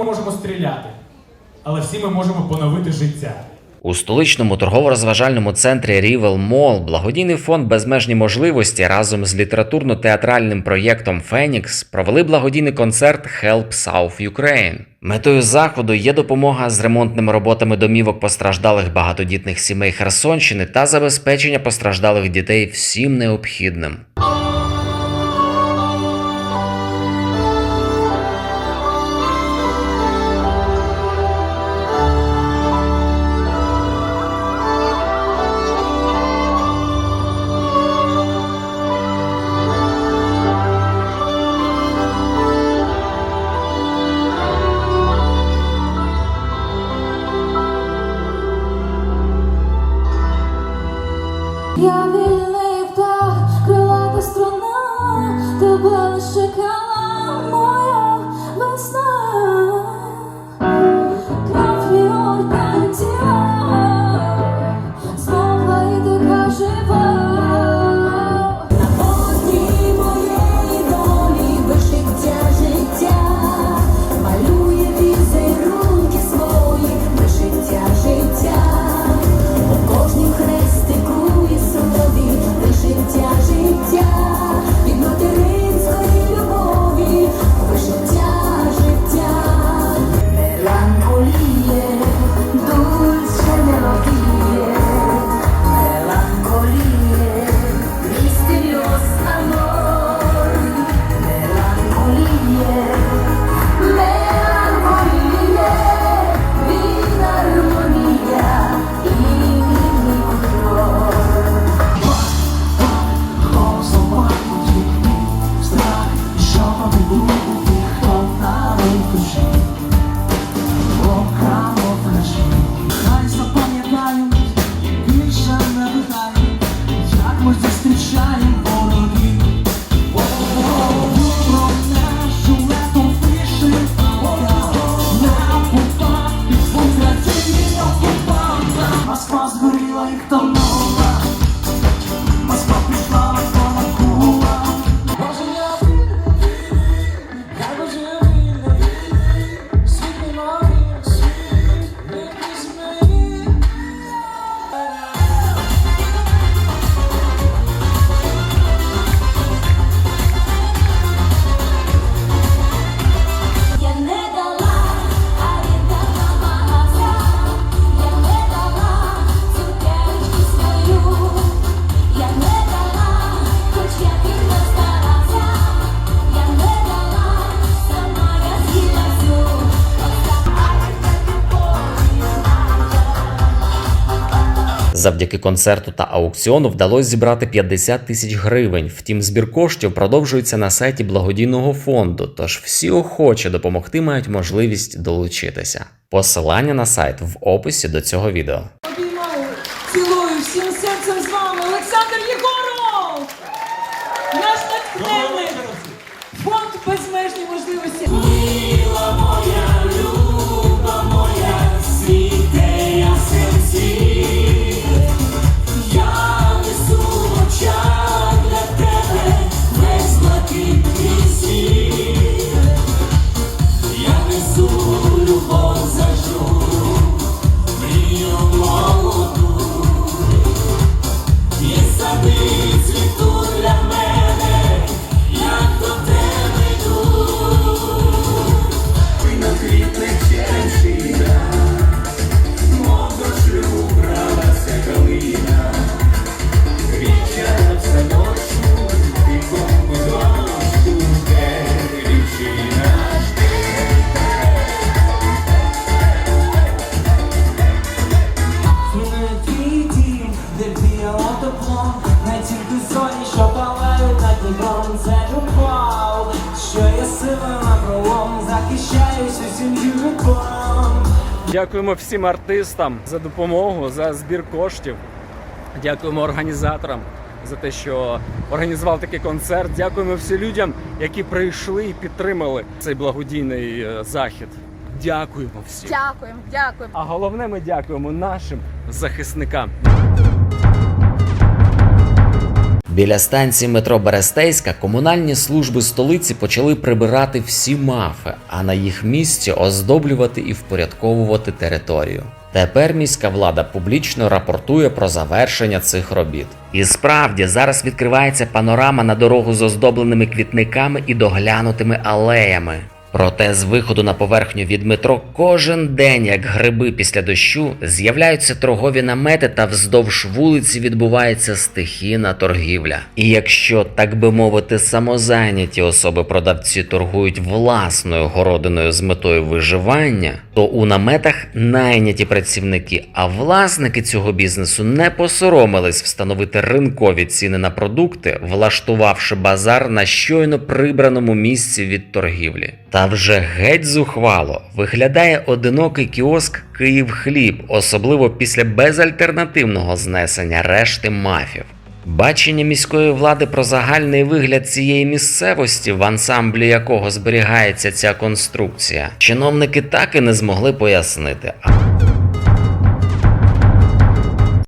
ми можемо стріляти, але всі ми можемо поновити життя. У столичному торгово-розважальному центрі Рівел Мол благодійний фонд Безмежні можливості разом з літературно-театральним проєктом Фенікс провели благодійний концерт Help South Ukraine. Метою заходу є допомога з ремонтними роботами домівок постраждалих багатодітних сімей Херсонщини та забезпечення постраждалих дітей всім необхідним. Завдяки концерту та аукціону вдалося зібрати 50 тисяч гривень. Втім, збір коштів продовжується на сайті благодійного фонду. Тож всі охочі допомогти мають можливість долучитися. Посилання на сайт в описі до цього відео. Обіймаю, цілую всім серцем з вами Олександр Єгоров! Наш натхненник! Фонд безмежні можливості. Дякуємо всім артистам за допомогу, за збір коштів. Дякуємо організаторам за те, що організував такий концерт. Дякуємо всім людям, які прийшли і підтримали цей благодійний е, захід. Дякуємо всім. Дякуємо, дякуємо. А головне, ми дякуємо нашим захисникам. Біля станції метро Берестейська комунальні служби столиці почали прибирати всі мафи, а на їх місці оздоблювати і впорядковувати територію. Тепер міська влада публічно рапортує про завершення цих робіт. І справді зараз відкривається панорама на дорогу з оздобленими квітниками і доглянутими алеями. Проте з виходу на поверхню від метро кожен день, як гриби після дощу, з'являються торгові намети та вздовж вулиці відбувається стихійна торгівля. І якщо, так би мовити, самозайняті особи-продавці торгують власною городиною з метою виживання, то у наметах найняті працівники, а власники цього бізнесу не посоромились встановити ринкові ціни на продукти, влаштувавши базар на щойно прибраному місці від торгівлі. Та вже геть зухвало виглядає одинокий кіоск Київ хліб, особливо після безальтернативного знесення решти мафів. Бачення міської влади про загальний вигляд цієї місцевості, в ансамблі якого зберігається ця конструкція, чиновники так і не змогли пояснити.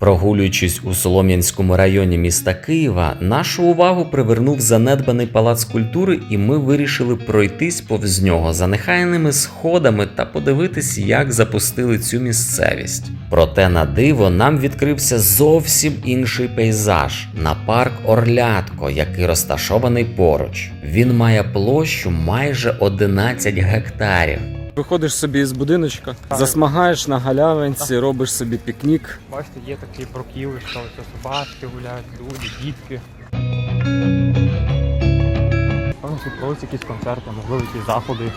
Прогулюючись у Солом'янському районі міста Києва, нашу увагу привернув занедбаний палац культури, і ми вирішили пройтись повз нього занехайними сходами та подивитись, як запустили цю місцевість. Проте на диво нам відкрився зовсім інший пейзаж на парк Орлятко, який розташований поруч. Він має площу майже 11 гектарів. Виходиш собі з будиночка, засмагаєш на галявинці, робиш собі пікнік. Бачите, є такі прокілишка, ось собачки гуляють, люди, дітки. Тут проводять якісь концерти, можливо, якісь заходи,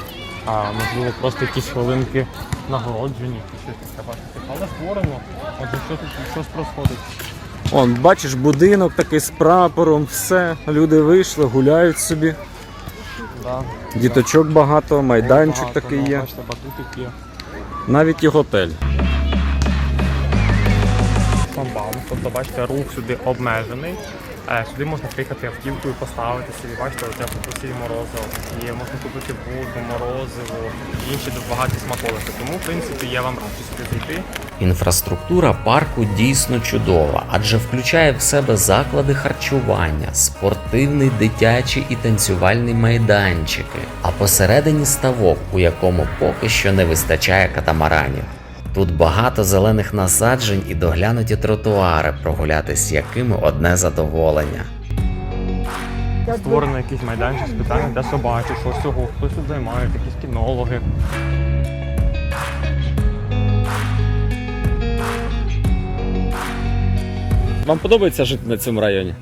а можливо просто якісь хвилинки нагороджені, чи щось таке бачите. Але створено, отже, що тут щось происходить. Он, бачиш, будинок такий з прапором, все. Люди вийшли, гуляють собі. Да. Діточок багато, майданчик Багато, такий ну, є. Бачите, батутик є. Навіть і готель. Тобто бачите, рух сюди обмежений. Е, Сюди можна приїхати автівкою, поставити собі, бачите, оце посіль морозиво. Є, можна купити воду, морозиво, і інші багаті смаколики. Тому, в принципі, я вам раджу сюди зайти. Інфраструктура парку дійсно чудова, адже включає в себе заклади харчування, спортивний, дитячий і танцювальний майданчики, а посередині ставок, у якому поки що не вистачає катамаранів. Тут багато зелених насаджень і доглянуті тротуари, прогулятись якими одне задоволення. Створений якийсь майданчик спеціально для собачок, що всього, хтось тут займають, якісь кінологи. Вам подобається жити на цьому районі?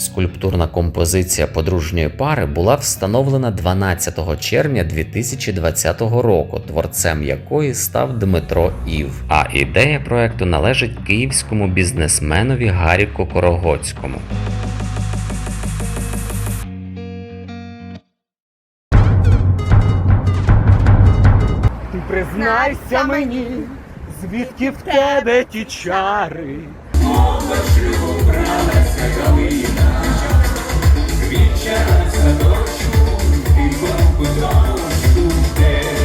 Скульптурна композиція подружньої пари була встановлена 12 червня 2020 року, творцем якої став Дмитро Ів. А ідея проекту належить київському бізнесменові Гарі Кокорогоцькому. Ти признайся мені, звідки в тебе ті чари. Вічера садочку і бабу дочку де.